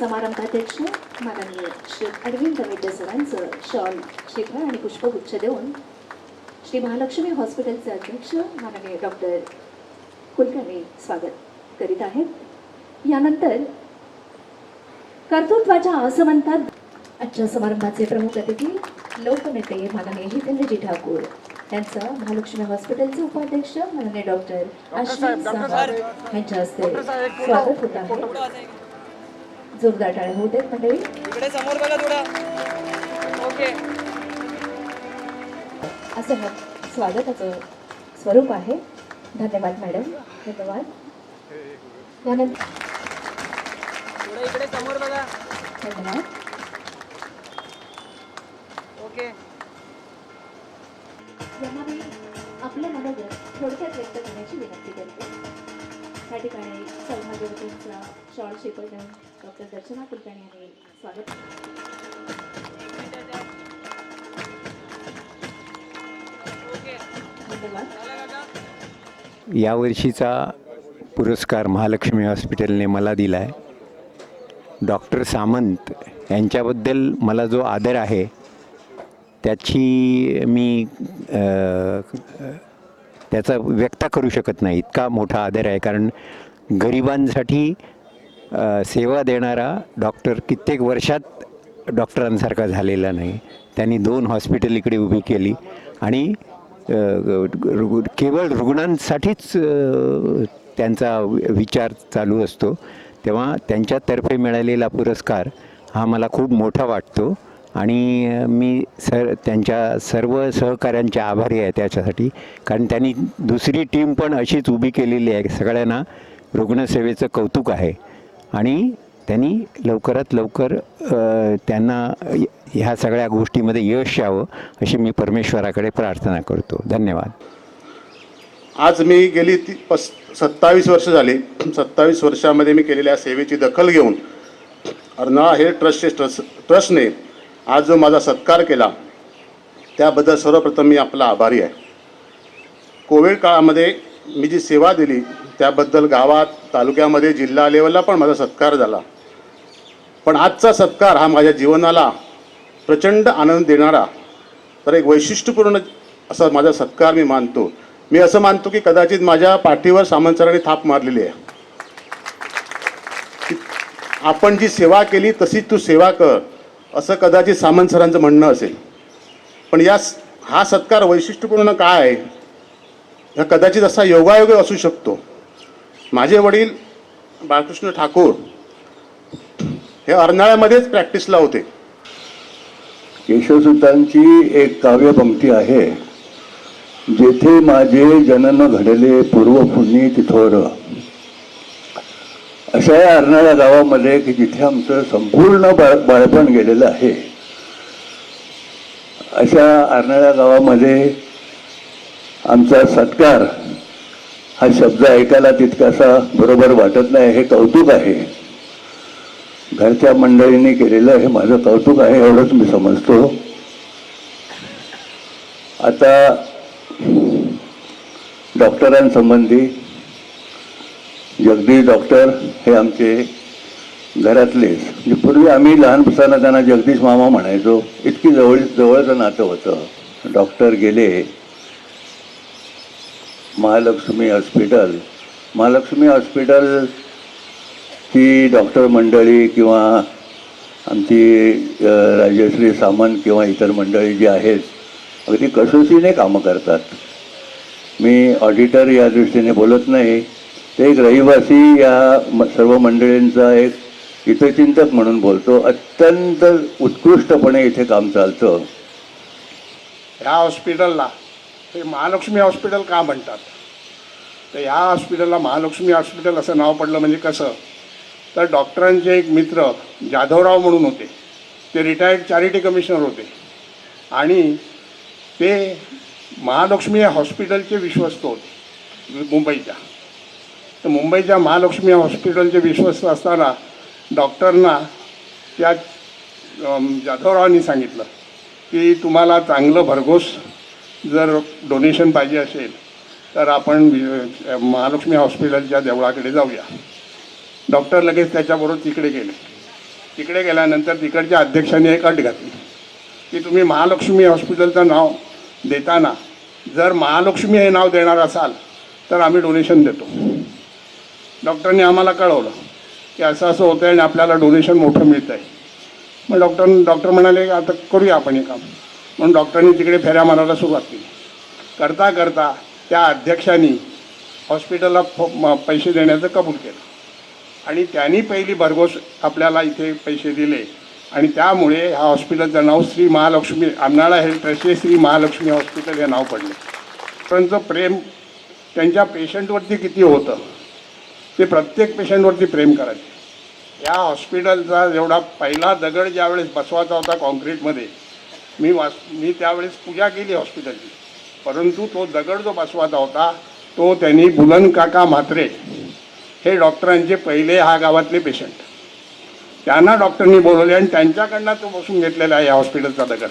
समारंभाध्यक्ष माननीय श्री अरविंद वैद्य सरांचं शॉल श्रीफळ आणि पुष्पगुच्छ देऊन श्री महालक्ष्मी हॉस्पिटलचे अध्यक्ष माननीय डॉक्टर कुलकर्णी स्वागत करीत आहेत. यानंतर कर्तृत्वाच्या असमंतात आजच्या समारंभाचे प्रमुख अतिथी लोकनेते माननीय जितेंद्रजी ठाकूर यांचं महालक्ष्मी हॉस्पिटलचे उपाध्यक्ष माननीय डॉक्टर अश्विन यांच्या हस्ते स्वागत होत आहे. जोरदार टाळ्या होत आहेत मंडळी. इकडे समोर बघा थोडा. ओके. असं हे स्वागताचं स्वरूप आहे. धन्यवाद मॅडम. धन्यवाद. यानंतर थोडं इकडे समोर बघा. धन्यवाद. ओके. यांना मी आपलं मनोगत थोडक्यात व्यक्त करण्याची विनंती करते. त्या ठिकाणी सौभाग्यवतींचा शॉर्ट शिकवून डॉक्टर दर्शना कुलकर्णी यांनी स्वागत. यावर्षीचा पुरस्कार महालक्ष्मी हॉस्पिटलने मला दिला आहे डॉक्टर सामंत यांच्याबद्दल मला जो आदर आहे त्याची मी त्याचा व्यक्त करू शकत नाही. इतका मोठा आदर आहे. कारण गरिबांसाठी सेवा देणारा डॉक्टर कित्येक वर्षात डॉक्टरांसारखा झालेला नाही. त्यांनी दोन हॉस्पिटल इकडे उभी केली आणि केवळ रुग्णांसाठीच त्यांचा विचार चालू असतो. तेव्हा त्यांच्यातर्फे मिळालेला पुरस्कार हा मला खूप मोठा वाटतो. आणि मी सर त्यांच्या सर्व सहकाऱ्यांचे आभारी आहे त्याच्यासाठी. कारण त्यांनी दुसरी टीम पण अशीच उभी केलेली आहे सगळ्यांना. रुग्णसेवेचं कौतुक आहे. आणि त्यांनी लवकरात लवकर त्यांना ह्या सगळ्या गोष्टीमध्ये यश यावं अशी मी परमेश्वराकडे प्रार्थना करतो. धन्यवाद. आज मी गेली ती पस सत्तावीस वर्ष झाली. सत्तावीस वर्षामध्ये मी केलेल्या सेवेची दखल घेऊन अर्नाळा हे ट्रस्टचे ट्रस्ट ट्रस्टने आज जो माझा सत्कार केला त्याबद्दल सर्वप्रथम मी आपला आभारी आहे. कोविड काळामध्ये मी जी सेवा दिली त्याबद्दल गावात तालुक्यामध्ये जिल्हा लेवलला पण माझा सत्कार झाला. पण आजचा सत्कार हा माझ्या जीवनाला प्रचंड आनंद देणारा तर एक वैशिष्ट्यपूर्ण असा माझा सत्कार मी मानतो. मी असं मानतो की कदाचित माझ्या पाठीवर सामंतसरांनी थाप मारलेली आहे. आपण जी सेवा केली तशीच तू सेवा कर. असं कदाचित सामंत सरांचं म्हणणं असेल. पण या हा सत्कार वैशिष्ट्यपूर्ण काय आहे? हा कदाचित असा योगायोग असू शकतो. माझे वडील बाळकृष्ण ठाकूर हे अर्नाळ्यामध्येच प्रॅक्टिसला होते. केशवसुतांची एक काव्यपंक्ती आहे जेथे माझे जनन घडले पूर्व तिथोर. अशा या अर्नाळा गावामध्ये की जिथे आमचं संपूर्ण बाळ बाळपण गेलेलं आहे. अशा अर्नाळा गावामध्ये आमचा सत्कार हा शब्द ऐकायला तितकासा बरोबर वाटत नाही हे कौतुक आहे. घरच्या मंडळींनी केलेलं हे माझं कौतुक आहे एवढंच मी समजतो. आता डॉक्टरांसंबंधी जगदीश डॉक्टर हे आमचे घरातलेच म्हणजे पूर्वी आम्ही लहान असताना त्यांना जगदीश मामा म्हणायचो. इतकी जवळ जवळचं नातं होतं. डॉक्टर गेले. महालक्ष्मी हॉस्पिटल. महालक्ष्मी हॉस्पिटल ती डॉक्टर मंडळी किंवा आमची राजश्री सामंत किंवा इतर मंडळी जी आहेत अगदी कसोशीने कामं करतात. मी ऑडिटर या दृष्टीने बोलत नाही. एक रहिवासी या सर्व मंडळींचा एक हितचिंतक म्हणून बोलतो. अत्यंत उत्कृष्टपणे इथे काम चालतं. ह्या हॉस्पिटलला हे महालक्ष्मी हॉस्पिटल का म्हणतात? तर ह्या हॉस्पिटलला महालक्ष्मी हॉस्पिटल असं नाव पडलं म्हणजे कसं? तर डॉक्टरांचे एक मित्र जाधवराव म्हणून होते. ते रिटायर्ड चॅरिटी कमिशनर होते. आणि ते महालक्ष्मी हॉस्पिटलचे विश्वस्त होते मुंबईच्या. तर मुंबईच्या महालक्ष्मी हॉस्पिटलचे विश्वस्त असताना डॉक्टरना त्या जाधवरावांनी सांगितलं की तुम्हाला चांगलं भरघोस जर डोनेशन पाहिजे असेल तर आपण महालक्ष्मी हॉस्पिटलच्या देवळाकडे जाऊया. डॉक्टर लगेच त्याच्याबरोबर तिकडे गेले. तिकडे गेल्यानंतर तिकडच्या अध्यक्षांनी एक अट घातली की तुम्ही महालक्ष्मी हॉस्पिटलचं नाव देताना जर महालक्ष्मी हे नाव देणार असाल तर आम्ही डोनेशन देतो. डॉक्टरांनी आम्हाला कळवलं की असं असं होतं आहे आणि आपल्याला डोनेशन मोठं मिळतं आहे मग डॉक्टर डॉक्टर म्हणाले की आता करूया आपण हे काम. म्हणून डॉक्टरांनी तिकडे फेऱ्या मारायला सुरुवात केली. करता करता त्या अध्यक्षांनी हॉस्पिटलला फो पैसे देण्याचं कबूल केलं. आणि त्यांनी पहिली भरघोस आपल्याला इथे पैसे दिले. आणि त्यामुळे ह्या हॉस्पिटलचं नाव श्री महालक्ष्मी आमनाळा हेल्थ ट्रस्टचे श्री महालक्ष्मी हॉस्पिटल हे नाव पडले. त्यांचं प्रेम त्यांच्या पेशंटवरती किती होतं? ते प्रत्येक पेशंटवरती प्रेम करायचे. या हॉस्पिटलचा जेवढा पहिला दगड ज्यावेळेस बसवायचा होता कॉन्क्रीटमध्ये मी वास मी त्यावेळेस पूजा केली हॉस्पिटलची. परंतु तो दगड जो बसवायचा होता तो त्यांनी बुलन काका म्हात्रे हे डॉक्टरांचे पहिले हा गावातले पेशंट. त्यांना डॉक्टरनी बोलवले आणि त्यांच्याकडनं तो बसून घेतलेला आहे या हॉस्पिटलचा दगड.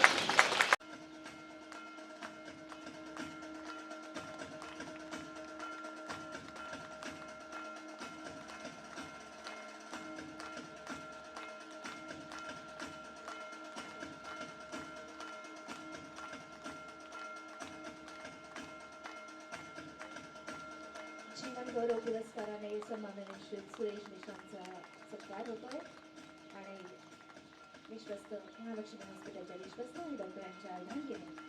गौरव पुरस्काराने सन्माननीय श्री सुरेश निशांचा सत्कार होतोय आणि विश्वस्त महालक्ष्मी हॉस्पिटलच्या विश्वस्त आणि डॉक्टरांच्या अर्धांगिनी